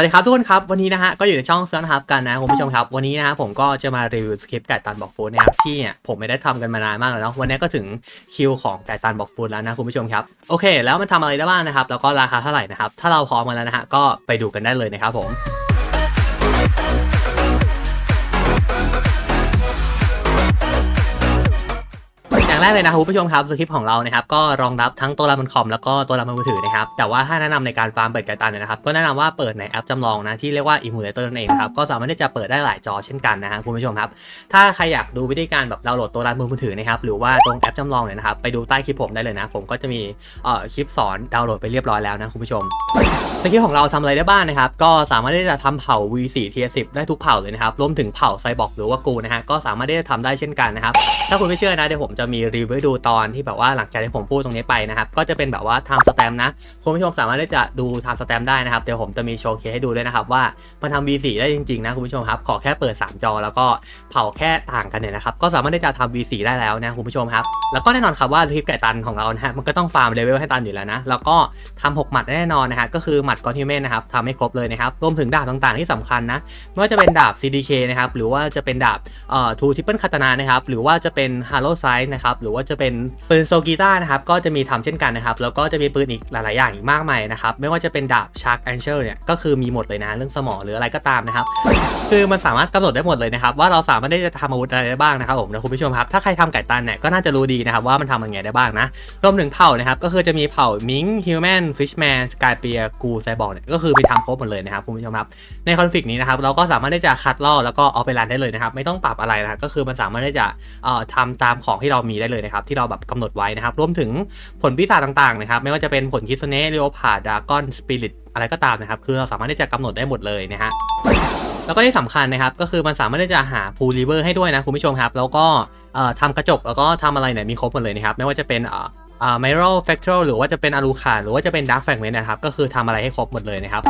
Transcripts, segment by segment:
วัสดีครับทุกคนครับ วันนี้นะฮะก็อยู่ในช่องเซิร์นฮับกันนะคุณผู้ชมครับ วันนี้นะฮะผมก็จะมารีวิวสคริปต์ไก่ตันบอกฟูดนะครับที่เนี่ยผมไม่ได้ทำกันมานานมากแล้วเนาะวันนี้ก็ถึงคิวของไก่ตันบอกฟูดแล้วนะคุณผู้ชมครับโอเค แล้วมันทำอะไรได้บ้างนะครับแล้วก็ราคาเท่าไหร่นะครับถ้าเราพร้อมกันแล้วนะฮะก็ไปดูกันได้เลยนะครับผม อย่างแรกเลยนะครับคุณผู้ชมครับสคริปต์ของเรานะครับก็รองรับทั้งตัวรับบนคอมแล้วก็ตัวรับบนมือถือนะครับแต่ว่าถ้าแนะนำในการฟาร์มเปิดไกตันเนี่ยนะครับก็แนะนำว่าเปิดในแอปจำลองนะที่เรียกว่า Emulator นั่นเองนะครับก็สามารถที่จะเปิดได้หลายจอเช่นกันนะฮะคุณผู้ชมครับถ้าใครอยากดูวิธีการแบบดาวน์โหลดตัวรับบนมือถือนะครับหรือว่าตรงแอปจำลองเนี่ยนะครับไปดูใต้คลิปผมได้เลยนะผมก็จะมีเอ่อคลิปสอนดาวน์โหลดไปเรียบร้อยแล้วนะคุณผู้ชมสคริปต์ของเราทำอะไรได้บ้างนะครับก็สามารถที่จะทำเผ่า V4 Tier 10ได้ทุกเผ่าเลยนะครับรวมถึงเผ่าไซบอร์กหรือว่ากูนะฮะก็สามารถที่จะทำได้เช่นกันนะครับถ้าคุณไม่เชื่อนะเดี๋ยวผมจะมีรีวิวดูตอนที่แบบว่าหลังจากที่ผมพูดตรงนี้ไปนะครับ ก็จะเป็นแบบว่า time stamp นะคุณผู้ชมสามารถที่จะดู time stamp ได้นะครับ เดี๋ยวผมจะมีโชว์เคสให้ดูด้วยนะครับ ว่ามันทำ V4 ได้จริงๆนะคุณผู้ชมครับขอแค่เปิด 3 จอ แล้วก็เผาแค่ต่างกันเนี่ยนะครับก็สามารถที่จะทำ V4 ได้แล้วนะคุณผู้ชมครับแล้วก็แน่นอนครับว่าคลิปไก่ตันของเรานะฮะมันก็ต้องฟาร์มเลเวลให้ตันอยู่แล้วนะแล้วก็ทำหกหมัดแน่นอนนะฮะก็คือหมัดกอนฮิเมนนะครับทำให้ครบเลยนะครับรวมถึงดาบต่างๆที่สำคัญนะไม่ว่าจะเป็นดาบ CDK นะครับหรือว่าจะเป็นดาบเอ่อทูทิปเปิลคาตานานะครับหรือว่าจะเป็นฮาร์โลไซด์นะครับหรือว่าจะเป็นปืนโซกีต้านะครับก็จะมีทำเช่นกันนะครับแล้วก็จะมีปืนอีกหลาย ๆ อย่างอีกมากมายนะครับไม่ว่าจะเป็นดาบชาร์กแอนเชลเนี่ยก็คือมีหมดเลยนะเรื่องสมองหรืออะไรก็ตามนะครับคือมันสามารถกำหนดได้หมดเลยนะครับว่าเราสามารถได้จะทำอาวุธอะไรได้บ้างนะครับผมนะคุณผู้ชมครับถ้าใครทำไก่ตันเนี่ยก็น่าจะรู้ดีนะครับว่ามันทำยังไงได้บ้างนะรวมถึงเผ่านะครับก็คือจะมีเผ่ามิงฮิวแมนฟิชแมนสกายเปียกูไซบอร์กเนี่ยก็คือไปทำครบหมดเลยนะครับคุณผู้ชมครับในคอนฟ lict นี้นะครับเราก็สามารถที่จะคัดลอกแล้วก็เอาไปรันได้เลยนะครับไม่ต้องปรับอะไรนะครับก็คือมันสามารถที่จะเอ่อทำตามของที่เรามีได้เลยนะครับที่เราแบบกำหนดไว้นะครับรวมถึงผลปีศาจต่างๆนะครับไม่ว่าจะเป็นผลคิสเน่เรียวพาดากอนสปิริตอะไรก็ตามนะครับคือเราสามารถที่จะกำหนดได้หมดเลยนะฮะแล้วก็ที่สำคัญนะครับก็คือมันสามารถที่จะหาพูลีเวอร์ให้ด้วยนะคุณผู้ชมครับแล้วก็เอ่อทำกระจกแล้วก็ทำอะไรเนี่ยมีครบหมดเลยนะครับไม่ว่าจะเป็นเอ่ออ่าไมโรแฟกทอหรือว่าจะเป็นอารูคาหรือว่าจะเป็นดาร์กแฟกเมนนะครับก็คือทำอะไรให้ครบหมดเลยนะครับ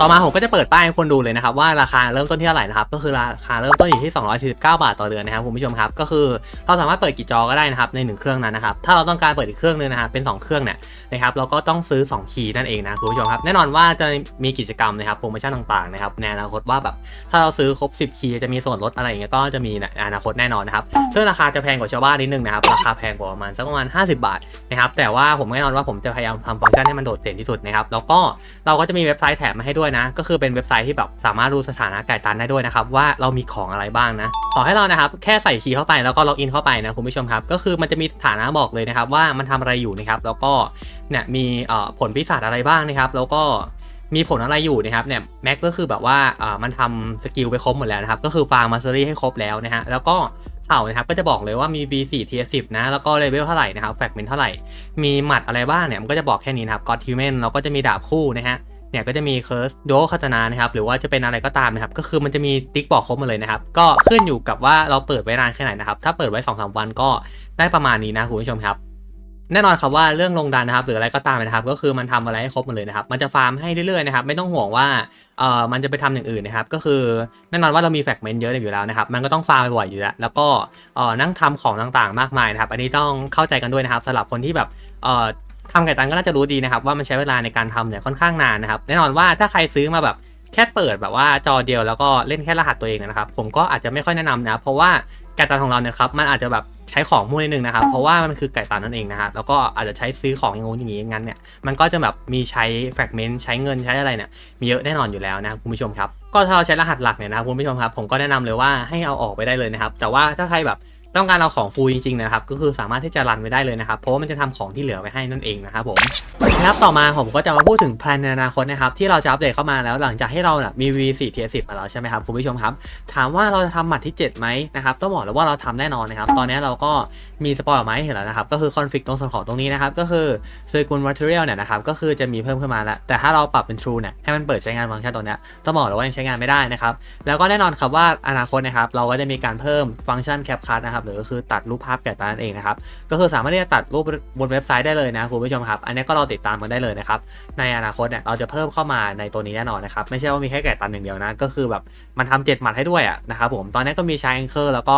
ต่อมาผมก็จะเปิดป้ายให้คนดูเลยนะครับว่าราคาเริ่มต้นที่เท่าไหร่นะครับก็คือราคาเริ่มต้นอยู่ที่ 249 บาทต่อเดือนนะครับคุณผู้ชมครับก็คือเราสามารถเปิดกี่จอก็ได้นะครับในหนึ่งเครื่องนั้นนะครับถ้าเราต้องการเปิดอีกเครื่องนึงนะครับเป็น 2 เครื่องเนี่ยนะครับเราก็ต้องซื้อ 2 คีย์นั่นเองนะคุณผู้ชมครับแน่นอนว่าจะมีกิจกรรมนะครับโปรโมชั่นต่างๆนะครับในอนาคตว่าแบบถ้าเราซื้อครบ 10 คีย์จะมีส่วนลดอะไรอย่างเงี้ยก็จะมีในอนาคตแน่นอนนะครับซึ่งราคาจะแพงกว่าชาวบ้านนิดนึงนะครับราคาแพงกว่าประมาณสักประมาณ 50 บาทนะครับแต่ว่าผมแน่นอนว่าผมจะพยายามทำฟังก์ชันให้มันโดดเด่นที่สุดนะครับแล้วก็เราก็จะมีเว็บไซต์แถมมาให้ด้วยนะ ก็คือเป็นเว็บไซต์ที่แบบสามารถดูสถานะไก่ตันได้ด้วยนะครับว่าเรามีของอะไรบ้างนะต่อให้เรานะครับแค่ใส่คีย์เข้าไปแล้วก็ล็อกอินเข้าไปนะคุณผู้ชมครับก็คือมันจะมีสถานะบอกเลยนะครับว่ามันทำอะไรอยู่นะครับแล้วก็เนี่ยมีผลปีศาจอะไรบ้างนะครับ แล้วก็มีผลอะไรอยู่นะครับเนี่ยแม็กก็คือแบบว่ามันทำสกิลไปครบหมดแล้วนะครับก็คือฟาร์มมาสเตอรี่ให้ครบแล้วนะฮะแล้วก็เผ่านะครับก็จะบอกเลยว่ามี B4 Tier 10นะแล้วก็เลเวลเท่าไหร่นะครับแฟกเมนเท่าไหร่ มีหมัดอะไรบ้างเนี่ยมันก็จะบอกแค่นี้นะครับกอดฮิวแมนเราก็จะมีดาบคู่นะฮะ เนี่ยก็จะมีเคิร์สโดคาตนานะครับหรือว่าจะเป็นอะไรก็ตามนะครับก็คือมันจะมีติ๊กบอกครบหมาเลยนะครับก็ขึ้นอยู่กับว่าเราเปิดไว้นานแค่ไหนนะครับถ้าเปิดไว้2อสวันก็ได้ประมาณนี้นะคุณผู้ชมครับแน่นอนครับว่าเรื่องลงดันนะครับหรืออะไรก็ตามนะครับก็คือมันทำอะไรให้ครบหมดเลยนะครับมันจะฟาร์มให้เรื่อยๆนะครับไม่ต้องห่วงว่าเอ่อมันจะไปทำอย่างอื่นนะครับก็คือแน่นอนว่าเรามีแฟกเมนต์เยอะอยู่แล้วนะครับมันก็ต้องฟาร์มบ่อยอยู่แล้วแล้วก็เอ่อนั่งทำของต่างๆ มากมายนะครับอันนี้ต้องเข้าใจกันด้วยนะครับสำหรับคนที่แบบเอ่อ ทำไก่ตันก็น่าจะรู้ดีนะครับว่ามันใช้เวลาในการทำเนี่ยค่อนข้างนานนะครับแน่นอนว่าถ้าใครซื้อมาแบบแค่เปิดแบบว่าจอเดียวแล้วก็เล่นแค่รหัสตัวเองนะครับ ผมก็อาจจะไม่ค่อยแนะนำนะเพราะว่าไก่ตันของเราเนี่ยครับมันอาจจะแบบใช้ของมั่วนิดนึงนะครับเพราะว่ามันคือไก่ตันนั่นเองนะฮะแล้วก็อาจจะใช้ซื้อของอย่างงู้นอย่างงี้งั้นเนี่ยมันก็จะแบบมีใช้แฟกเมนต์ใช้เงินใช้อะไรเนี่ยมีเยอะแน่นอนอยู่แล้วนะคุณผู้ชมครับก็ถ้าเราใช้รหัสหลักเนี่ยนะครับคุณผู้ชมครับผมก็แนะนำเลยว่าให้เอาออกไปได้เลยนะครับแต่ว่าถ้าใครแบบ ต้องการเอาของฟูลจริงๆนะครับ ก็คือสามารถที่จะรันไว้ได้เลยนะครับ เพราะว่ามันจะทำของที่เหลือไว้ให้นั่นเองนะครับผม นะครับต่อมาผมก็จะมาพูดถึงแพลนในอนาคตนะครับที่เราจะอัปเดตเข้ามาแล้วหลังจากให้เรานี่ยมี V4 Tier 10มาแล้วใช่ไหมครับคุณผู้ชมครับ ถามว่าเราจะทำหมัดที่ 7 ไหมนะครับต้องบอกเลยว่าเราทำแน่นอนนะครับตอนนี้เราก็มีสปอยล์ออกมาให้เห็นแล้วนะครับก็คือคอนฟิกตรงส่วนของตรงนี้นะครับก็คือ Circle Material เอลเนี่ยนะครับก็คือจะมีเพิ่มขึ้นมาแล้ว แต่ถ้าเราปรับเป็น True เนี่ยให้มันเปิดใช้งานฟังก์ชันตรงนี้ต้องบอกเลยว่ายังใช้งานไม่ได้นะครับแล้วก็แน่นอนครับว่าอนาคตนะครับเราก็จะมีการเพิ่มฟังก์ชัน CapCut นะครับหรือก็คือตัดรูปภาพแก่ตานั่นเองนะครับก็คือสามารถที่จะตัดรูปบนเว็บไซต์ได้เลยนะคุณผู้ชมครับอันนี้ก็รอติดตามกันได้เลยนะครับ ในอนาคตเนี่ยเราจะเพิ่มเข้ามาในตัวนี้แน่นอนนะครับ ไม่ใช่ว่ามีแค่แก่ตันอย่างเดียวนะ ก็คือแบบมันทำเจ็ดหมัดให้ด้วยอะนะครับผม ตอนนี้ก็มีชายแองเกอร์แล้วก็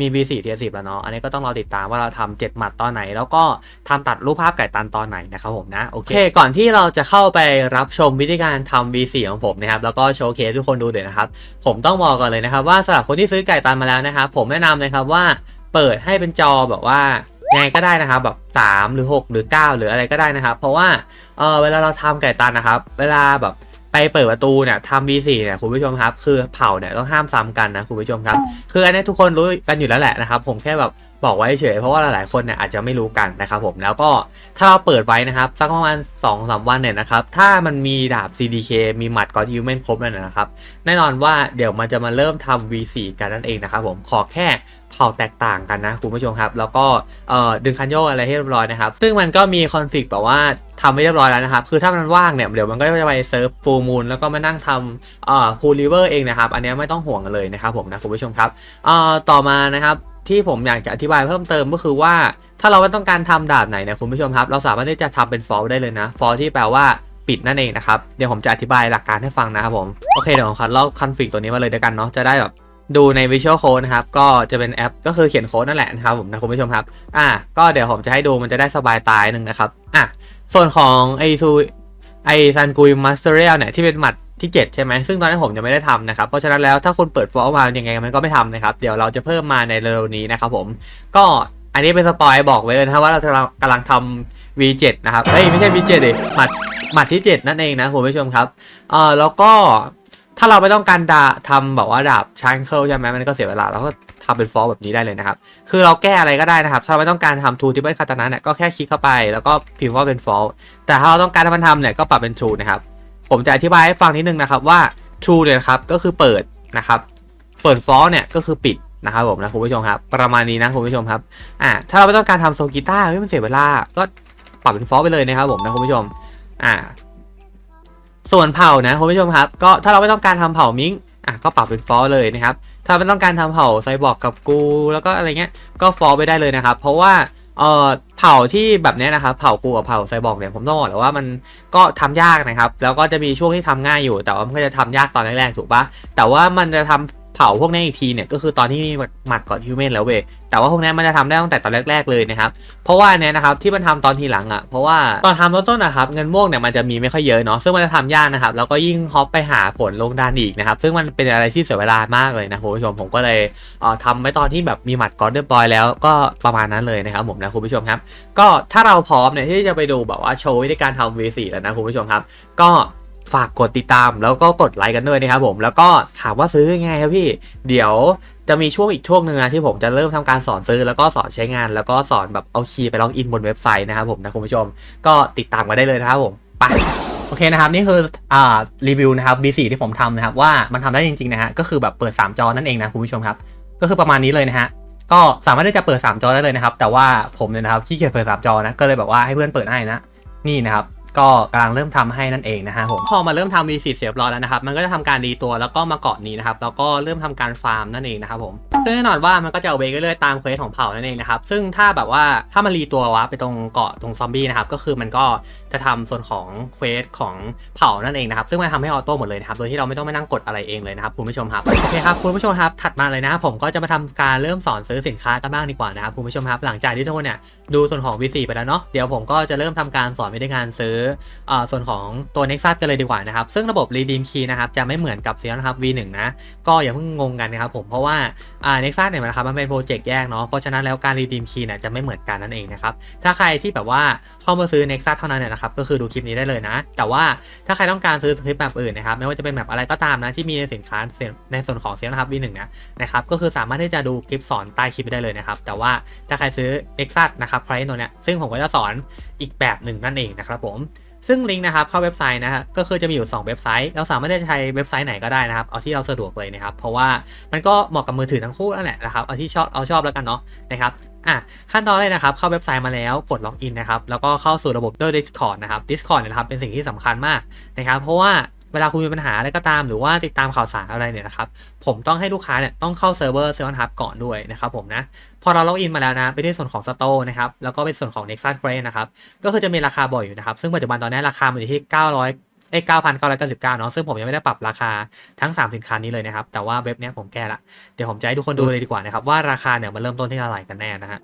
มี V4 เทียสิบแล้วเนาะ อันนี้ก็ต้องรอติดตามว่าเราทำเจ็ดหมัดตอนไหน แล้วก็ทำตัดรูปภาพไก่ตันตอนไหนนะครับผมนะ โอเค ก่อนที่เราจะเข้าไปรับชมวิธีการทำ V4 ของผมนะครับ แล้วก็โชว์เคสทุกคนดูเดี๋ยวนะครับ ผมต้องบอกก่อนเลยนะครับว่าสำหรับคนที่ซื้อไก่ตันมาแล้วนะครับผมแนะนำเลยครับว่าเปิดให้เป็นจอแบบว่า ยังไงก็ได้นะครับแบบ 3 หรือ 6 หรือ 9 หรืออะไรก็ได้นะครับ เพราะว่าเออเวลาเราทำไก่ตันนะครับ เวลาแบบไปเปิดประตูเนี่ยทำ V4 เนี่ยคุณผู้ชมครับ คือเผาเนี่ยต้องห้ามซ้ำกันนะคุณผู้ชมครับ คืออันนี้ทุกคนรู้กันอยู่แล้วแหละนะครับ ผมแค่แบบบอกไว้เฉยเพราะว่าหลายๆคนเนี่ยอาจจะไม่รู้กันนะครับผมแล้วก็ถ้าเราเปิดไว้นะครับสักประมาณ2อสวันเนี่ยนะครับถ้ามันมีดาบ CDK มีหมัดกอดฮิวแมนครบแล้วนะครับแน่นอนว่าเดี๋ยวมันจะมาเริ่มทำ V4 กันนั่นเองนะครับผมขอแค่เผ่าแตกต่างกันนะคุณผู้ชมครับ แล้วก็ดึงคันโยกอะไรให้เรียบร้อยนะครับ ซึ่งมันก็มีคอนฟิกแบบว่าทำไม่เรียบร้อยแล้วนะครับ คือถ้ามันว่างเนี่ยเดี๋ยวมันก็จะไปเซิร์ฟฟูมูลแล้วก็มานั่งทำพูลิเวอร์เองนะครับ อันนี้ไม่ต้องห่วงเลยนะครับผมนะคุณผู้ชมครับต่อมานะครับ ที่ผมอยากจะอธิบายเพิ่มเติมก็คือว่า ถ้าเราไม่ต้องการทำดาบไหนเนี่ยคุณผู้ชมครับ เราสามารถที่จะทำเป็นฟอลได้เลยนะฟอลที่แปลว่าปิดนั่นเองนะครับ เดี๋ยวผมจะอธิบายหลักการให้ฟังนะครับผมโอเคเดี๋ยวผมคัดลอกคอนฟิกตัวนี้มาเลยเดียวกันเนาะจะได้แบบดูใน Visual Code นะครับ ก็จะเป็นแอปก็คือเขียนโค้ดนั่นแหละนะครับผมนะคุณผู้ชมครับ อะก็เดี๋ยวผมจะให้ดูมันจะได้สบายตายหนึ่งนะครับ อะ ส่วนของไอซูไอซันกุยมาสเตอร์เรียลเนี่ยที่เป็นหมัด ที่ 7 ใช่ไหมซึ่งตอนนี้ผมยังไม่ได้ทำนะครับ เพราะฉะนั้นแล้วถ้าคุณเปิดฟอลมายังไงมันก็ไม่ทำนะครับ เดี๋ยวเราจะเพิ่มมาในเร็วนี้นะครับผม ก็อันนี้เป็นสปอยบอกไว้เลยนะว่าเรากำลังกำลังทำ V7 นะครับ เฮ้ยไม่ใช่ V7 ดิหมัดหมัดที่ 7 นั่นเองนะคุณผู้ชมครับ เอ่อแล้วก็ถ้าเราไม่ต้องการดาทำแบบว่าดาบชังเคิลใช่ไหมมันก็เสียเวลาเราก็ทำเป็นฟอลแบบนี้ได้เลยนะครับ คือเราแก้อะไรก็ได้นะครับ ถ้าเราไม่ต้องการทำทูที่ไม่คาตานะเนี่ยก็แค่คลิกเข้าไปแล้วก็พิมพ์ว่าเป็นฟอลแต่ถ้าเราต้องการให้มันทำเนี่ยก็ปรับเป็นทูนะครับ ผมจะอธิบายให้ฟังนิดนึงนะครับว่า True เนี่ยครับก็คือเปิดนะครับส่วน False เนี่ยก็คือปิดนะครับผมนะคุณผู้ชมครับ ประมาณนี้นะคุณผู้ชมครับอ่าถ้าเราไม่ต้องการทำโซกีตาร์ไม่มันเสียเวลาก็ปรับเป็น False ไปเลยนะครับผมนะคุณผู้ชมอ่าส่วนเผานะคุณผู้ชมครับก็ถ้าเราไม่ต้องการทำเผามิงอะก็ปรับเป็น False เลยนะครับถ้าไม่ต้องการทำเผาไซบอร์กกับกู แล้วก็อะไรเงี้ยก็ฟอลไปได้เลยนะครับ เพราะว่า เอ่อเผาที่แบบเนี้ยนะครับเผ่ากูกับเผ่าไซบอร์กเนี่ยผมต้องบอกเลยว่ามันก็ทำยากนะครับ แล้วก็จะมีช่วงที่ทำง่ายอยู่แต่ว่ามันก็จะทำยากตอนแรกๆถูกปะแต่ว่ามันจะทำ เผาพวกนี้อีกทีเนี่ยก็คือตอนที่หมัดก่อนฮิวแมนแล้วเว้ยแต่ว่าพวกนี้มันจะทำได้ตั้งแต่ตอนแรก ๆเลยนะครับเพราะว่าเนี่ยนะครับที่มันทำตอนทีหลังอะเพราะว่าตอนทำต้นๆนะครับเงินม่วงเนี่ยมันจะมีไม่ค่อยเยอะเนาะซึ่งมันจะทำยากนะครับแล้วก็ยิ่งฮอปไปหาผลลงดานอีกนะครับซึ่งมันเป็นอะไรที่เสียเวลามากเลยนะคุณผู้ชมผมก็เลยเอ่อทำไว้ตอนที่แบบมีหมัดก่อนเรียบอยแล้วก็ประมาณนั้นเลยนะครับผมนะคุณผู้ชมครับ ก็ถ้าเราพร้อมเนี่ยที่จะไปดูแบบว่าโชว์วิธีการทำ V4 แล้วนะคุณผู้ชมครับ ก็ ฝากกดติดตามแล้วก็กดไลค์กันด้วยนะครับผมแล้วก็ถามว่าซื้อยังไงครับพี่เดี๋ยวจะมีช่วงอีกช่วงหนึ่งนะที่ผมจะเริ่มทำการสอนซื้อแล้วก็สอนใช้งาน แล้วก็สอนแบบเอาคีย์ไปล็อกอินบนเว็บไซต์นะครับผมนะคุณผู้ชม ก็ติดตามมาได้เลยนะครับผมไปโอเคนะครับนี่คืออ่ารีวิวนะครับ B4 ที่ผมทำนะครับว่ามันทำได้จริงๆนะฮะก็คือแบบเปิด 3 จอนั่นเองนะคุณผู้ชมครับ ก็คือประมาณนี้เลยนะฮะก็สามารถที่จะเปิด 3 จอได้เลยนะครับ แต่ว่าผมเนี่ยนะครับขี้เกียจเปิด3จอนะก็เลยแบบว่าให้เพื่อนเปิดให้นะนี่นะครับ ก็กำลังเริ่มทำให้นั่นเองนะฮะผมพอมาเริ่มทำ V4 เสียบร้อยแล้วนะครับมันก็จะทำการรีตัวแล้วก็มาเกาะนี้นะครับแล้วก็เริ่มทำการฟาร์มนั่นเองนะครับผมซึ่งแน่นอนว่ามันก็จะเอาเวกเรื่อยๆตามเควสของเผ่านั่นเองนะครับซึ่งถ้าแบบว่าถ้ามันรีตัววะไปตรงเกาะตรงซอมบี้นะครับก็คือมันก็จะทำส่วนของเควสของเผ่านั่นเองนะครับซึ่งมันทำให้ออโต้หมดเลยนะครับโดยที่เราไม่ต้องมานั่งกดอะไรเองเลยนะครับคุณผู้ชมครับโอเคครับคุณผู้ชมครับถัดมาเลยนะผมก็จะมาทำการเริ่มสอนซื้อสินค้ากันบ้างดีกว่านะครับคุณผู้ชมครับหลังจากที่ทุกคนเนี่ยดูส่วนของ V4 ไปแล้วเนาะเดี๋ยวผมก็จะเริ่มทำการสอนวิธีการซื้ออ่อส่วนของตัว Nexus กันเลยดีกว่านะครับ ซึ่งระบบ Redeem Key นะครับจะไม่เหมือนกับเซียนะครับ V1 นะ ก็อย่าเพิ่งงงกันนะครับผม เพราะว่าอ่า Nexus เนี่ยนะครับมันเป็นโปรเจกต์แยกเนาะ เพราะฉะนั้นแล้วการ Redeem Key เนี่ยจะไม่เหมือนกันนั่นเองนะครับ ถ้าใครที่แบบว่าเข้ามาซื้อ Nexus เท่านั้นเนี่ยนะครับก็คือดูคลิปนี้ได้เลยนะ แต่ว่าถ้าใครต้องการซื้อคลิปแบบอื่นนะครับไม่ว่าจะเป็นแบบอะไรก็ตามนะที่มีในสินค้าในส่วนของเซียนะครับ V1 นะนะครับก็คือสามารถที่จะดูคลิปสอนใต้คลิปได้เลยนะครับ แต่ว่าถ้าใครซื้อ Nexus นะครับใครตัวเนี้ยซึ่งผมก็จะสอนอีกแบบหนึ่งนั่นเองนะครับผม ซึ่งลิงก์นะครับเข้าเว็บไซต์นะฮะก็คือจะมีอยู่ 2 เว็บไซต์ เราสามารถจะใช้เว็บไซต์ไหนก็ได้นะครับ เอาที่เราสะดวกเลยนะครับ เพราะว่ามันก็เหมาะกับมือถือทั้งคู่นั่นแหละนะครับ เอาที่ชอบเอาชอบแล้วกันเนาะนะครับอะขั้นตอนแรกนะครับ เข้าเว็บไซต์มาแล้วกดล็อกอินนะครับ แล้วก็เข้าสู่ระบบด้วย Discord นะครับ Discord เนี่ยนะครับเป็นสิ่งที่สำคัญมากนะครับ เพราะว่า เวลาคุณมีปัญหาอะไรก็ตามหรือว่าติดตามข่าวสารอะไรเนี่ยนะครับผมต้องให้ลูกค้าเนี่ยต้องเข้าเซิร์ฟเวอร์เซลล์ทับก่อนด้วยนะครับผมนะพอเราล็อกอินมาแล้วนะไปที่ส่วนของสโตร์นะครับแล้วก็เป็นส่วนของ Nexus Trade นะครับก็คือจะมีราคาบ่อยอยู่นะครับซึ่งปัจจุบันตอนนี้ราคามันอยู่ที่ 900เอ้ย9,999เนาะซึ่งผมยังไม่ได้ปรับราคาทั้ง 3 สินค้านี้เลยนะครับ แต่ว่าเว็บเนี้ยผมแก้ละ เดี๋ยวผมจะให้ทุกคนดูเลยดีกว่านะครับ ว่าราคาเนี่ยมันเริ่มต้นที่เท่าไหร่กันแน่นะฮะ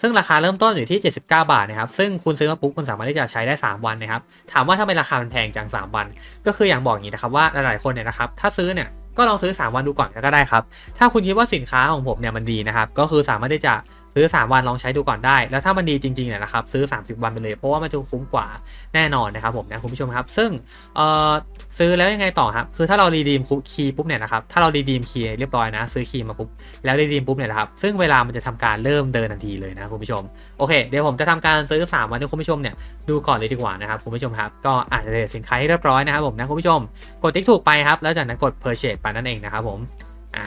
ซึ่งราคาเริ่มต้นอยู่ที่ 79 บาทนะครับ ซึ่งคุณซื้อมาปุ๊บคุณสามารถที่จะใช้ได้ 3 วันนะครับ ถามว่าทำไมราคามันแพงจัง 3 วัน ก็คืออย่างบอกอย่างนี้นะครับว่าหลายๆคนเนี่ยนะครับ ถ้าซื้อเนี่ยก็ลองซื้อ 3 วันดูก่อนก็ได้ครับ ถ้าคุณคิดว่าสินค้าของผมเนี่ยมันดีนะครับ ก็คือสามารถที่จะ ซื้อ 3 วันลองใช้ดูก่อนได้ แล้วถ้ามันดีจริงๆเนี่ยนะครับซื้อ 30 วันไปเลย เพราะว่ามันจะคุ้มกว่าแน่นอนนะครับผมนะคุณผู้ชมครับ ซึ่งเอ่อซื้อแล้วยังไงต่อครับคือถ้าเรารีดีมคีย์ปุ๊บเนี่ยนะครับถ้าเรารีดีมคีย์เรียบร้อยนะ ซื้อคีย์มาปุ๊บแล้วรีดีมปุ๊บเนี่ยนะครับซึ่งเวลามันจะทำการเริ่มเดินทันทีเลยนะคุณผู้ชมโอเคเดี๋ยวผมจะทำการซื้อ 3 วันให้คุณผู้ชมเนี่ยดูก่อนเลยดีกว่านะครับคุณผู้ชมครับก็อาจจะได้สินค้าให้เรียบร้อยนะครับผมนะคุณผู้ชมกดติ๊กถูกไปครับแล้วจากนั้นกด purchase ไปนั่นเองนะครับผมอะ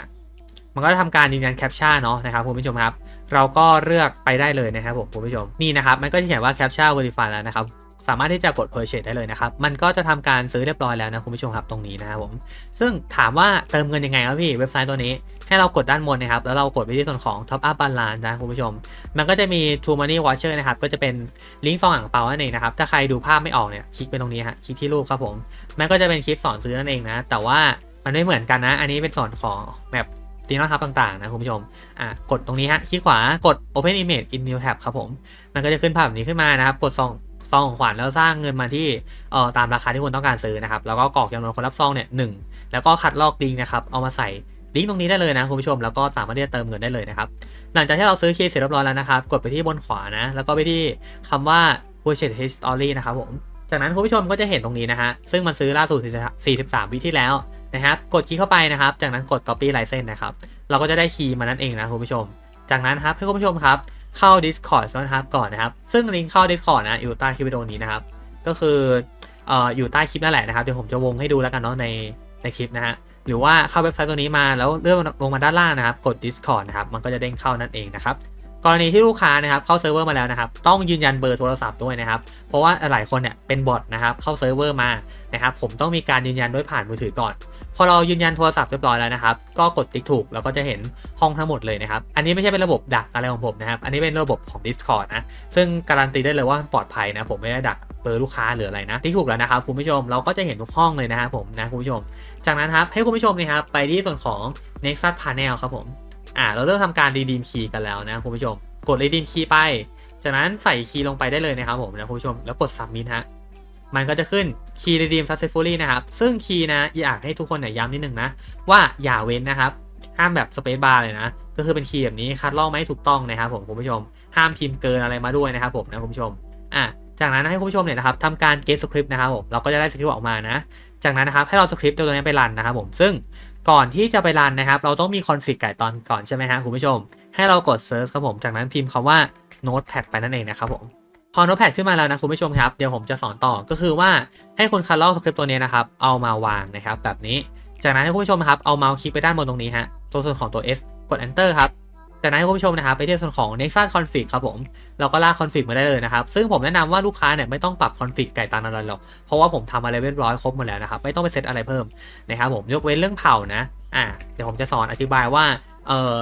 มันก็จะทำการยืนยันแคปชั่นเนาะนะครับคุณผู้ชมครับ เราก็เลือกไปได้เลยนะครับผมคุณผู้ชมนี่นะครับมันก็จะเขียนว่าแคปชั่น verify แล้วนะครับสามารถที่จะกด purchase ได้เลยนะครับ มันก็จะทำการซื้อเรียบร้อยแล้วนะคุณผู้ชมครับตรงนี้นะครับผม ซึ่งถามว่าเติมเงินยังไงครับพี่เว็บไซต์ตัวนี้ ให้เรากดด้านบนนะครับ แล้วเรากดไปที่ส่วนของ top up balance นะคุณผู้ชม มันก็จะมี True Money Voucher นะครับ ก็จะเป็นลิงก์ซองอ่างเปานั่นเองนะครับ ถ้าใครดูภาพไม่ออกเนี่ย คลิกไปตรงนี้ฮะ คลิกที่รูปครับผม มันก็จะเป็นคลิปสอนซื้อนั่นเองนะ แต่ว่ามันไม่เหมือนกันนะ อันนี้เป็นสอนของแบบ ตีนนะครับต่างๆนะคุณผู้ชมอะกดตรงนี้ฮะคลิกขวากด Open Image in New Tab ครับผมมันก็จะขึ้นภาพแบบนี้ขึ้นมานะครับ กดซองซองของขวัญแล้วสร้างเงินมาที่เอ่อตามราคาที่คุณต้องการซื้อนะครับ แล้วก็กรอกจำนวนคนรับซองเนี่ยหนึ่งแล้วก็คัดลอกลิงก์นะครับเอามาใส่ลิงก์ตรงนี้ได้เลยนะคุณผู้ชมแล้วก็สามารถที่จะเติมเงินได้เลยนะครับ หลังจากที่เราซื้อคีย์เสร็จเรียบร้อยแล้วนะครับ กดไปที่บนขวานะ แล้วก็ไปที่คำว่า purchase history นะครับผมจากนั้นคุณผู้ชมก็จะเห็นตรงนี้นะฮะซึ่งมันซื้อล่าสุด 43 วิที่แล้ว นะครับ กดคลิกเข้าไปนะครับ จากนั้นกด copy license นะครับ เราก็จะได้คีย์มานั่นเองนะคุณผู้ชม จากนั้นครับให้คุณผู้ชมครับ เข้า Discord นะครับก่อนนะครับ ซึ่งลิงก์เข้า Discord นะอยู่ใต้คลิปวิดีโอนี้นะครับ ก็คือเอ่ออยู่ใต้คลิปนั่นแหละนะครับ เดี๋ยวผมจะวงให้ดูแล้วกันเนาะในในคลิปนะฮะ หรือว่าเข้าเว็บไซต์ตัวนี้มาแล้วเลื่อนลงมาด้านล่างนะครับ กด Discord นะครับ มันก็จะเด้งเข้านั่นเองนะครับ กรณีที่ลูกค้านะครับเข้าเซิร์ฟเวอร์มาแล้วนะครับต้องยืนยันเบอร์โทรศัพท์ด้วยนะครับ เพราะว่าหลายคนเนี่ยเป็นบอทนะครับเข้าเซิร์ฟเวอร์มานะครับผมต้องมีการยืนยันด้วยผ่านมือถือก่อน พอเรายืนยันโทรศัพท์เรียบร้อยแล้วนะครับก็กดติ๊กถูกแล้วก็จะเห็นห้องทั้งหมดเลยนะครับอันนี้ไม่ใช่เป็นระบบดักอะไรของผมนะครับอันนี้เป็นระบบของ Discord นะซึ่งการันตีได้เลยว่าปลอดภัยนะผมไม่ได้ดักเบอร์ลูกค้าหรืออะไรนะติ๊กถูกแล้วนะครับคุณผู้ชมเราก็จะเห็นทุกห้องเลยนะครับผมนะคุณผู้ชม จากนั้นครับให้คุณผู้ชมนะครับไปที่ส่วนของ Nexus Panel ครับผม อ่าเราเริ่มทำการ redeem key กันแล้วนะคุณผู้ชม กด redeem key ไป จากนั้นใส่คีย์ลงไปได้เลยนะครับผมนะคุณผู้ชมแล้วกด submit ฮะมันก็จะขึ้น key redeem successfully นะครับ ซึ่งคีย์นะอยากให้ทุกคนเนี่ยย้ำนิดนึงนะ ว่าอย่าเว้นนะครับ ห้ามแบบ space bar เลยนะ ก็คือเป็นคีย์แบบนี้คัดลอกไม่ถูกต้องนะครับผมคุณผู้ชม ห้ามพิมพ์เกินอะไรมาด้วยนะครับผมนะคุณผู้ชมอะจากนั้นให้คุณผู้ชมเนี่ยนะครับทำการ get script นะครับผมเราก็จะได้สคริปต์ออกมานะ จากนั้นนะครับให้เราสคริปต์ตัวนี้ไปรันนะครับผมซึ่ง ก่อนที่จะไปรันนะครับ เราต้องมีคอนฟิกไก่ตอนก่อนใช่ไหมฮะคุณผู้ชม ให้เรากด search ครับผม จากนั้นพิมพ์คำว่า notepad ไปนั่นเองนะครับผมพอ notepad ขึ้นมาแล้วนะคุณผู้ชมครับ เดี๋ยวผมจะสอนต่อก็คือว่าให้คุณคัลลอกสคริปต์ตัวนี้นะครับ เอามาวางนะครับแบบนี้ จากนั้นให้คุณผู้ชมครับเอาเมาส์คลิกไปด้านบนตรงนี้ฮะตรงส่วนของตัว S กด enter ครับ จากนั้นคุณผู้ชมนะครับไปที่ส่วนของ Nexus config ครับผม เราก็ลาก config มาได้เลยนะครับ ซึ่งผมแนะนำว่าลูกค้าเนี่ยไม่ต้องปรับ config ไก่ตันอะไรหรอก เพราะว่าผมทำอะไรเรียบร้อยครบหมดแล้วนะครับ ไม่ต้องไปเซตอะไรเพิ่มนะครับผมยกเว้นเรื่องเผานะอ่าเดี๋ยวผมจะสอนอธิบายว่าเอ่อ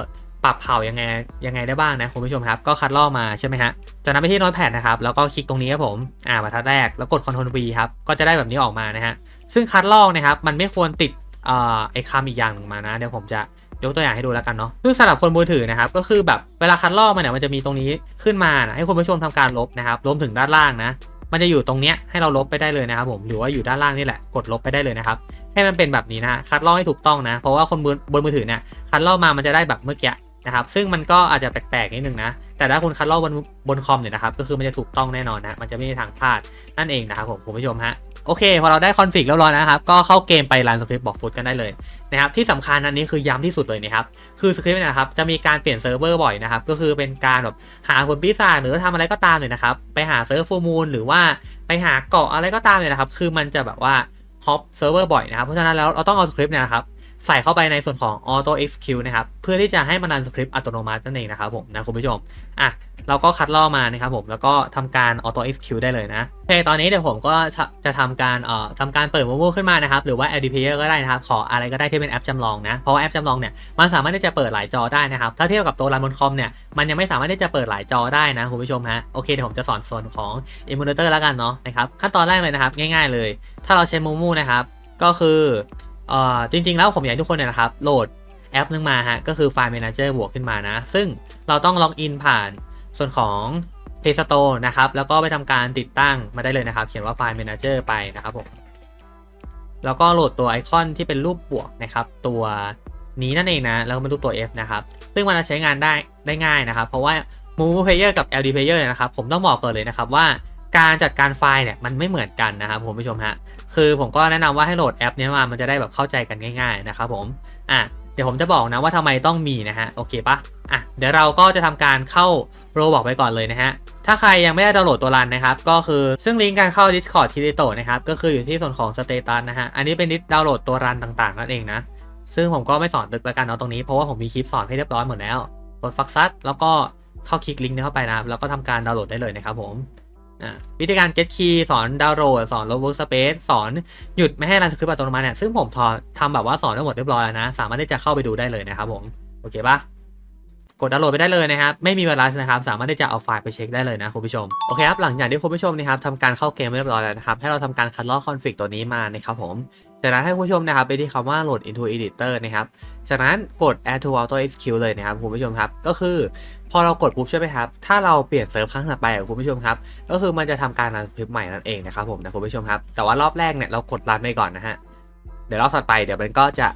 ปรับเผายังไงยังไงได้บ้างนะคุณผู้ชมครับก็คัดลอกมาใช่ไหมฮะจากนั้นไปที่ Notepad นะครับแล้วก็คลิกตรงนี้ครับผมอ่าบรรทัดแรกแล้วกด Ctrl V ครับก็จะได้แบบนี้ออกมานะฮะซึ่งคัดลอกนะครับมันไม่ควรติดเอ่อไอคำอีกอย่างหนึ่งมานะเดี๋ยวผมจะ ยกตัวอย่างให้ดูแล้วกันเนาะซึ่งสำหรับคนมือถือนะครับก็คือแบบเวลาคัดลอกมันเนี่ยมันจะมีตรงนี้ขึ้นมานะให้คุณผู้ชมทำการลบนะครับรวมถึงด้านล่างนะ มันจะอยู่ตรงเนี้ยให้เราลบไปได้เลยนะครับผมหรือว่าอยู่ด้านล่างนี่แหละกดลบไปได้เลยนะครับให้มันเป็นแบบนี้นะคัดลอกให้ถูกต้องนะ เพราะว่าคนบนบนมือถือเนี่ยคัดลอกมามันจะได้แบบเมื่อกี้นะครับซึ่งมันก็อาจจะแปลกๆนิดนึงนะ แต่ถ้าคุณคัดลอกบนบนคอมเนี่ยนะครับก็คือมันจะถูกต้องแน่นอนนะมันจะไม่มีทางพลาดนั่นเองนะครับผมคุณผู้ชมฮะ โอเค พอเราได้คอนฟิกแล้วรอนะครับก็เข้าเกมไปรันสคริปต์บอกฟุตกันได้เลยนะครับที่สำคัญอันนี้คือย้ำที่สุดเลยนะครับคือสคริปต์เนะครับจะมีการเปลี่ยนเซิร์ฟเวอร์บ่อยนะครับก็คือเป็นการแบบหาผลปีศาจหรือทำอะไรก็ตามเลยนะครับไปหาเซิร์ฟฟูมูลหรือว่าไปหาเกาะอะไรก็ตามเลยนะครับคือมันจะแบบว่าฮอปเซิร์ฟเวอร์บ่อยนะครับเพราะฉะนั้นแล้วเราต้องเอาสคริปต์เนี่ยนะครับใส่เข้าไปในส่วนของ auto execute นะครับ เพื่อที่จะให้มันรันสคริปต์อัตโนมัตินั่นเองนะครับผมนะคุณผู้ชม อะ เราก็คัดลอกมานะครับผมแล้วก็ทำการ auto execute ได้เลยนะโอเคตอนนี้เดี๋ยวผมก็จะจะทำการเอ่อทำการเปิด Momo ขึ้นมานะครับหรือว่า LDPR ก็ได้นะครับขออะไรก็ได้ที่เป็นแอปจำลองนะเพราะว่าแอปจำลองเนี่ยมันสามารถที่จะเปิดหลายจอได้นะครับถ้าเทียบกับตัวรันบนคอมเนี่ยมันยังไม่สามารถที่จะเปิดหลายจอได้นะคุณผู้ชมฮะโอเคเดี๋ยวผมจะสอนส่วนของ emulator แล้วกันเนาะนะครับขั้นตอนแรกเลยนะครับง่ายๆเลย ถ้าเราใช้ Momo นะครับก็คือเอ่อจริง ๆ แล้วผมอยากให้ทุกคนเนี่ยนะครับโหลดแอปนึงมาฮะก็คือ File Manager บวกขึ้นมานะ ซึ่งเราต้องล็อกอินผ่าน ส่วนของ Play Store นะครับ แล้วก็ไปทำการติดตั้งมาได้เลยนะครับ เขียนว่า File Manager ไปนะครับผม แล้วก็โหลดตัวไอคอนที่เป็นรูปบวกนะครับ ตัวนี้นั่นเองนะ แล้วก็เป็นรูปตัว F นะครับ ซึ่งมันจะใช้งานได้ได้ง่ายนะครับ เพราะว่า Move Player กับ LD Player เนี่ยนะครับ ผมต้องบอกก่อนเลยนะครับว่าการจัดการไฟล์เนี่ยมันไม่เหมือนกันนะครับผมผู้ชมฮะ คือผมก็แนะนำว่าให้โหลดแอปนี้มา มันจะได้แบบเข้าใจกันง่าย ๆ นะครับผม อะ เดี๋ยวผมจะบอกนะว่าทำไมต้องมีนะฮะ โอเคปะ อะเดี๋ยวเราก็จะทำการเข้าโรบอกไปก่อนเลยนะฮะถ้าใครยังไม่ได้ดาวน์โหลดตัวรันนะครับ ก็คือซึ่งลิงก์การเข้า Discord ที i โตนะครับ ก็คืออยู่ที่ส่วนของสเตตัสนะฮะ อันนี้เป็นลิสดาวน์โหลดตัวรันต่างๆนั่นเองนะ ซึ่งผมก็ไม่สอนลึกล้วกันเนาตรงนี้ เพราะว่าผมมีคลิปสอนให้เรียบร้อยหมดแล้ว กดฟักซัดแล้วก็เข้าคลิกลิงก์นี้เข้าไปนะครับ แล้วก็ทำการดาวน์โหลดได้เลยนะครับผมอะวิธีการ get key สอนดาวน์โหลดสอนลบ workspace สอนหยุดไม่ให้รันสคริปต์อัตโนมัติเนี่ยซึ่งผมทอทำแบบว่าสอนได้หมดเรียบร้อยแล้วนะ สามารถที่จะเข้าไปดูได้เลยนะครับผมโอเคปะ กดดาวน์โหลดไปได้เลยนะครับ ไม่มีไวรัสนะครับ สามารถที่จะเอาไฟล์ไปเช็คได้เลยนะคุณผู้ชม โอเคครับ หลังจากที่คุณผู้ชมนะครับทำการเข้าเกมเรียบร้อยแล้วนะครับ ให้เราทำการคัดลอกคอนฟิกตัวนี้มานะครับผม จากนั้นให้คุณผู้ชมนะครับไปที่คำว่า load into editor นะครับ จากนั้นกด add to auto execute เลยนะครับคุณผู้ชมครับ ก็คือพอเรากดปุ๊บใช่ไหมครับ ถ้าเราเปลี่ยนเซิร์ฟครั้งถัดไปคุณผู้ชมครับ ก็คือมันจะทำการรันคริปใหม่นั่นเองนะครับผมนะคุณผู้ชมครับ แต่ว่ารอบแรกเนี่ยเรากดรันไปก่อนนะฮะ เดี๋ยวรอบถัดไปเดี๋ยวมันก็จะ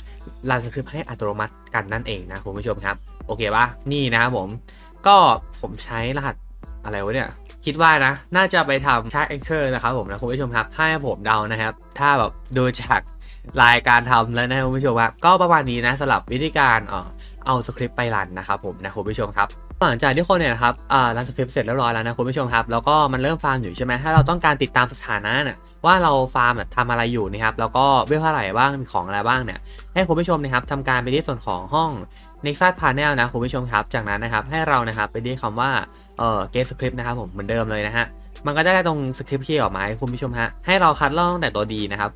รันสคริปต์ให้อัตโนมัติกันนั่นเองนะคุณผู้ชมครับ โอเคปะนี่นะครับผม ก็ผมใช้รหัสอะไรวะเนี่ย คิดว่านะ น่าจะไปทำชาร์ตแองเกอร์นะครับผมนะคุณผู้ชมครับให้ผมเดานะครับ ถ้าแบบดูจากรายการทำแล้วนะคุณผู้ชมครับก็ประมาณนี้นะสำหรับวิธีการเออเอาสคริปต์ไปรันนะครับผมนะคุณผู้ชมครับ หลังจากที่คนเนี่ยนะครับอ่ารันสคริปต์เสร็จเรียบร้อยแล้วนะคุณผู้ชมครับ แล้วก็มันเริ่มฟาร์มอยู่ใช่ไหมถ้าเราต้องการติดตามสถานะเนี่ยว่าเราฟาร์มทำอะไรอยู่นะครับ แล้วก็เวลเท่าไหร่บ้าง มีของอะไรบ้างเนี่ย ให้คุณผู้ชมนะครับทำการไปที่ส่วนของห้อง Nexus Panel นะคุณผู้ชมครับ จากนั้นนะครับให้เรานะครับไปที่คำว่าเอ่อ Get Script นะครับผมเหมือนเดิมเลยนะฮะ มันก็จะได้ตรงสคริปต์คีย์ออกมาให้คุณผู้ชมฮะ ให้เราคัดลอกแต่ตัวดีนะครับ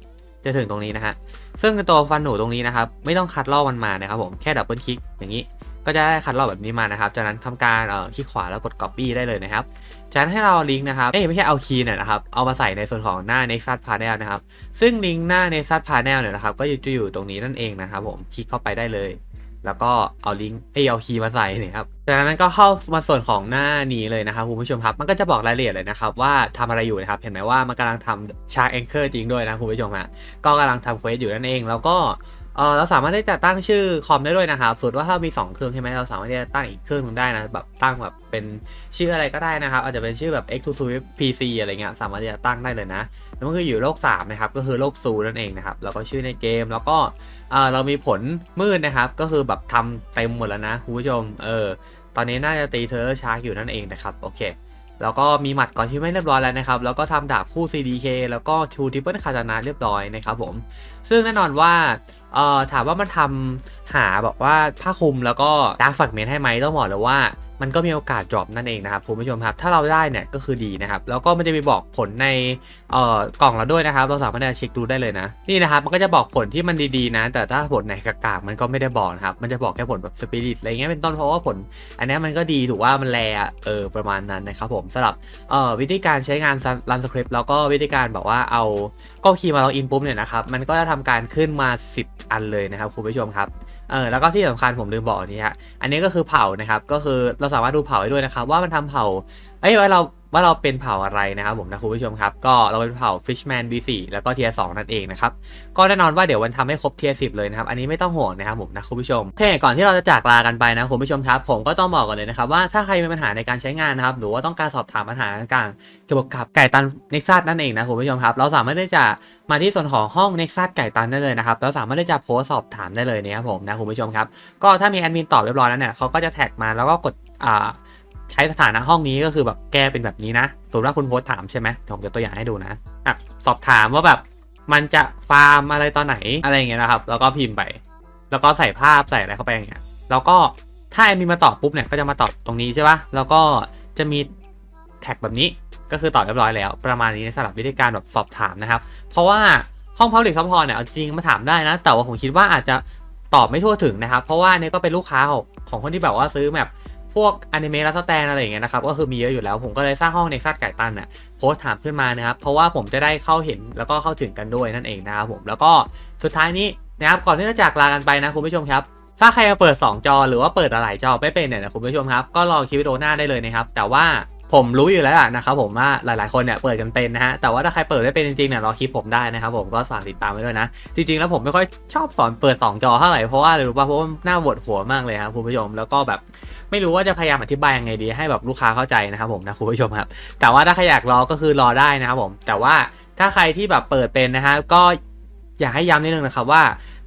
จะถึงตรงนี้นะฮะ ซึ่งตัวฟันหนูตรงนี้นะครับไม่ต้องคัดลอกมันมานะครับผมแค่ดับเบิลคลิกอย่างนี้ ก็จะได้คัดลอกแบบนี้มานะครับ จากนั้นทำการเอ่อคลิกขวาแล้วกด Copy ได้เลยนะครับ จากนั้นให้เราลิงก์นะครับ เอ้ยไม่ใช่เอาคีย์เนี่ยนะครับ เอามาใส่ในส่วนของหน้า Nexus Panel นะครับ ซึ่งลิงก์หน้า Nexus Panel เนี่ยนะครับ ก็จะอยู่ตรงนี้นั่นเองนะครับผม คลิกเข้าไปได้เลย แล้วก็เอาลิงก์เอ้เอาคีย์มาใส่เนี่ยครับจากนั้นก็เข้ามาส่วนของหน้านี้เลยนะครับคุณผู้ชมครับ มันก็จะบอกรายละเอียดเลยนะครับว่าทำอะไรอยู่นะครับ เห็นไหมว่ามันกำลังทำชาร์ a แองเกอร์จริงด้วยนะคุณผู้ชมฮะ ก็กำลังทำเควสอยู่นั่นเอง แล้วก็ เออเราสามารถที่จะตั้งชื่อคอมได้ด้วยนะครับสมมติว่าถ้ามี 2 เครื่องใช่ไหมเราสามารถที่จะตั้งอีกเครื่องหนึงได้นะแบบตั้งแบบเป็นชื่ออะไรก็ได้นะครับ อาจจะเป็นชื่อแบบ x 2 Swift PC อะไรเงี้ยสามารถที่จะตั้งได้เลยนะแล้วมันคืออยู่โลก3นะครับก็คือโลกซูนั่นเองนะครับแล้วก็ชื่อในเกมแล้วก็เออเรามีผลมืดนะครับ ก็คือแบบทำเต็มหมดแล้วนะคุณผู้ชมเออตอนนี้น่าจะตีเธอชาร์กอยู่นั่นเองนะครับโอเคแล้วก็มีหมัดก่อนที่ไม่เรียบร้อยแล้วนะครับ แล้วก็ทำดาบคู่ CDK แล้วก็ชูทิปเปิลคาตานะเรียบร้อยนะครับผม ซึ่งแน่นอนว่า เอ่อถามว่ามันทำหาแบบว่าผ้าคลุมแล้วก็ดาร์กฝักเมนให้ไหมต้องบอกเลยว่า มันก็มีโอกาส drop นั่นเองนะครับคุณผู้ชมครับ ถ้าเราได้เนี่ยก็คือดีนะครับ แล้วก็มันจะมีบอกผลในเอ่อกล่องเราด้วยนะครับ เราสามารถที่จะเช็คดูได้เลยนะ นี่นะครับ มันก็จะบอกผลที่มันดีๆนะ แต่ถ้าผลไหนกากๆมันก็ไม่ได้บอกนะครับ มันจะบอกแค่ผลแบบสปิริตอะไรเงี้ยเป็นต้นเพราะว่าผล อันนี้มันก็ดีถูกว่ามันแลเออประมาณนั้นนะครับผมสำหรับเอ่อวิธีการใช้งานรันสคริปต์แล้วก็วิธีการแบบว่าเอาก็คีย์มาล็อกอินปุ๊บเนี่ยนะครับมันก็จะทำการขึ้นมา 10 อันเลยนะครับคุณผู้ชมครับ เออแล้วก็ที่สำคัญผมลืมบอกอันนี้ฮะอันนี้ก็คือเผานะครับก็คือเราสามารถดูเผาได้ด้วยนะครับว่ามันทำเผาเอ้ยว่าเราว่าเราเป็นเผ่าอะไรนะครับผมนะคุณผู้ชมครับ ก็เราเป็นเผ่า Fishman V4 แล้วก็ Tier 2นั่นเองนะครับ ก็แน่นอนว่าเดี๋ยววันทำให้ครบ Tier 10เลยนะครับ อันนี้ไม่ต้องห่วงนะครับผมนะคุณผู้ชมโอเคก่อนที่เราจะจากลากันไปนะคุณผู้ชมครับ ผมก็ต้องบอกก่อนเลยนะครับว่าถ้าใครมีปัญหาในการใช้งานนะครับหรือว่าต้องการสอบถามปัญหาต่างๆเกี่ยวกับไก่ตัน Nexus นั่นเองนะคุณผู้ชมครับ เราสามารถที่จะมาที่ส่วนของห้อง Nexus ไก่ตันได้เลยนะครับเราสามารถที่จะโพสสอบถามได้เลยนะครับผมนะคุณผู้ชมครับก็ถ้ามีแอดมินตอบเรียบร้อยแล้วเนี่ยเขาก็จะแท็กมาแล้วก็กดอ่า ใช้สถานะห้องนี้ก็คือแบบแก้เป็นแบบนี้นะสมมติว่าคุณโพสถามใช่ไหมผมจะตัวอย่างให้ดูนะอะสอบถามว่าแบบมันจะฟาร์มอะไรตอนไหนอะไรอย่างเงี้ยนะครับ แล้วก็พิมพ์ไป แล้วก็ใส่ภาพใส่อะไรเข้าไปอย่างเงี้ย แล้วก็ถ้าแอดมินมาตอบปุ๊บเนี่ยก็จะมาตอบตรงนี้ใช่ปะแล้วก็จะมีแท็กแบบนี้ก็คือตอบเรียบร้อยแล้ว ประมาณนี้สำหรับวิธีการแบบสอบถามนะครับ เพราะว่าห้อง Public Support เนี่ยเอาจริงมาถามได้นะ แต่ว่าผมคิดว่าอาจจะตอบไม่ทั่วถึงนะครับ เพราะว่าเนี่ยก็เป็นลูกค้าของของคนที่แบบว่าซื้อแบบ พวกอนิเมะและสแตนอะไรอย่างเงี้ยนะครับก็คือมีเยอะอยู่แล้ว ผมก็เลยสร้างห้องเน็กซัสไก่ตันอะโพสต์ถามขึ้นมานะครับ เพราะว่าผมจะได้เข้าเห็นแล้วก็เข้าถึงกันด้วยนั่นเองนะครับผมแล้วก็สุดท้ายนี้นะครับก่อนที่จะจากลากันไปนะคุณผู้ชมครับถ้าใครจะเปิด 2 จอหรือว่าเปิดหลายจอไม่เป็นเนี่ยนะคุณผู้ชมครับ ก็รอคลิปวิดีโอหน้าได้เลยนะครับ แต่ว่า ผมรู้อยู่แล้วนะครับผมว่าหลายๆ คนเนี่ยเปิดกันเป็นนะฮะแต่ว่าถ้าใครเปิดไม่เป็นจริงๆเนี่ยรอคลิปผมได้นะครับผมก็ฝากติดตามไว้ด้วยนะ จริงๆแล้วผมไม่ค่อยชอบสอนเปิด 2 จอเท่าไหร่เพราะว่าอะไรรู้ป่ะเพราะว่าหน้าปวดหัวมากเลยครับคุณผู้ชมแล้วก็แบบไม่รู้ว่าจะพยายามอธิบายยังไงดีให้แบบลูกค้าเข้าใจนะครับผมนะคุณผู้ชมครับแต่ว่าถ้าใครอยากรอก็คือรอได้นะครับผม แต่ว่าถ้าใครที่แบบเปิดเป็นนะฮะก็อยากให้ย้ำนิดนึงนะครับว่า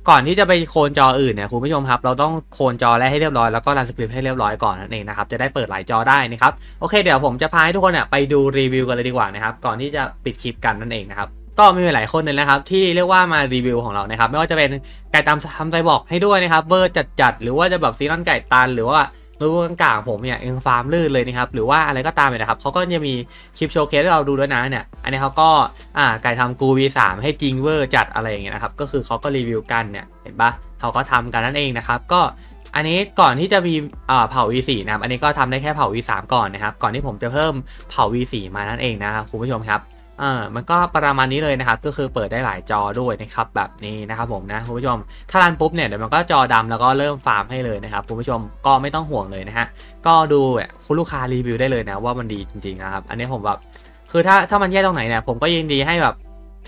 ก่อนที่จะไปโคนจออื่นเนี่ยคุณผู้ชมครับเราต้องโคนจอแรกให้เรียบร้อยแล้วก็รันสคริปต์ให้เรียบร้อยก่อนนั่นเองนะครับจะได้เปิดหลายจอได้นะครับโอเคเดี๋ยวผมจะพาให้ทุกคนเนี่ยไปดูรีวิวกันเลยดีกว่านะครับก่อนที่จะปิดคลิปกันนั่นเองนะครับก็มีหลายคนเลยนะครับที่เรียกว่ามารีวิวของเรานะครับไม่ว่าจะเป็นไก่ตามทำใจบอกให้ด้วยนะครับเบอร์จัดๆหรือว่าจะแบบซีนอนไก่ตันหรือว่า โน้ตบุ๊กกลางผมเนี่ยยังฟาร์มลื่นเลยนะครับหรือว่าอะไรก็ตามเลยนะครับเขาก็จะมีคลิปโชว์เคสให้เราดูด้วยนะเนี่ยอันนี้เขาก็อ่าไก่ทำกู V3 ให้จริงเวอร์จัดอะไรอย่างเงี้ยนะครับก็คือเขาก็รีวิวกันเนี่ยเห็นปะเขาก็ทำกันนั่นเองนะครับก็อันนี้ก่อนที่จะมีอ่าเผา V4 นะครับ อันนี้ก็ทำได้แค่เผา V3 ก่อนนะครับ ก่อนที่ผมจะเพิ่มเผา V4 มานั่นเองนะครับคุณผู้ชมครับ เอ่ามันก็ประมาณนี้เลยนะครับ ก็คือเปิดได้หลายจอด้วยนะครับแบบนี้นะครับผมนะคุณผู้ชม ถ้ารันปุ๊บเนี่ยเดี๋ยวมันก็จอดำแล้วก็เริ่มฟาร์มให้เลยนะครับคุณผู้ชมก็ไม่ต้องห่วงเลยนะฮะก็ดูคุณลูกค้ารีวิวได้เลยนะว่ามันดีจริงๆนะครับอันนี้ผมแบบคือถ้าถ้ามันแย่ตรงไหนเนี่ยผมก็ยินดีให้แบบ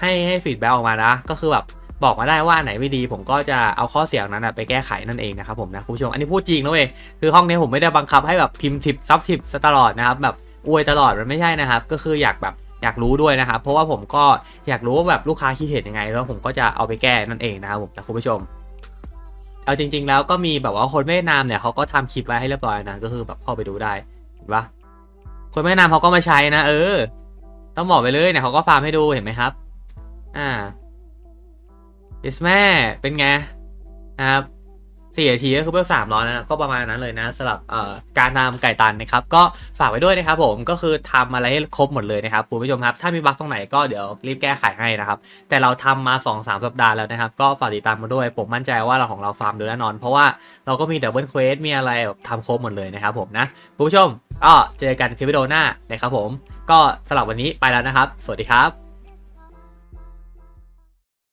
ให้ให้ฟีดแบ็กออกมานะก็คือแบบบอกมาได้ว่าไหนไม่ดีผมก็จะเอาข้อเสียงนั้นนะไปแก้ไขนั่นเองนะครับผมนะคุณผู้ชมอันนี้พูดจริงนะเว้ยคือห้องนี้ผมไม่ได้บังคับให้แบบพิมพ์ทิปซับทิปตลอดนะครับแบบอวยตลอดมันไม่ใช่นะครับ ก็คืออยากแบบ อยากรู้ด้วยนะครับ เพราะว่าผมก็อยากรู้ว่าแบบลูกค้าคิดเห็นยังไง แล้วผมก็จะเอาไปแก้นั่นเองนะครับผมนะคุณผู้ชม เอาจริง ๆ แล้วก็มีแบบว่าคนเวียดนามเนี่ยเขาก็ทำคลิปไว้ให้เรียบร้อยนะก็คือแบบเข้าไปดูได้เห็นปะคนเวียดนามเขาก็มาใช้นะ เออ ต้องบอกไปเลยเนี่ยเขาก็ฟาร์มให้ดูเห็นไหมครับ อ่า yes แม่เป็นไงนะครับ สี่นาทีก็คือเพื่อสามร้อยนะก็ประมาณนั้นเลยนะสำหรับการทำไก่ตันนะครับ ก็ฝากไว้ด้วยนะครับผมก็คือทำอะไรให้ครบหมดเลยนะครับคุณผู้ชมครับ ถ้ามีบั๊กตรงไหนก็เดี๋ยวรีบแก้ไขให้นะครับ แต่เราทำมา 2-3 สัปดาห์แล้วนะครับ ก็ฝากติดตามมาด้วย ผมมั่นใจว่าเราของเราฟาร์มดูแน่นอน เพราะว่าเราก็มีดับเบิลเควสมีอะไรแบบทำครบหมดเลยนะครับผมนะคุณผู้ชมก็เจอกันคลิปวิดีโอหน้านะครับผม ก็สำหรับวันนี้ไปแล้วนะครับ สวัสดีครับ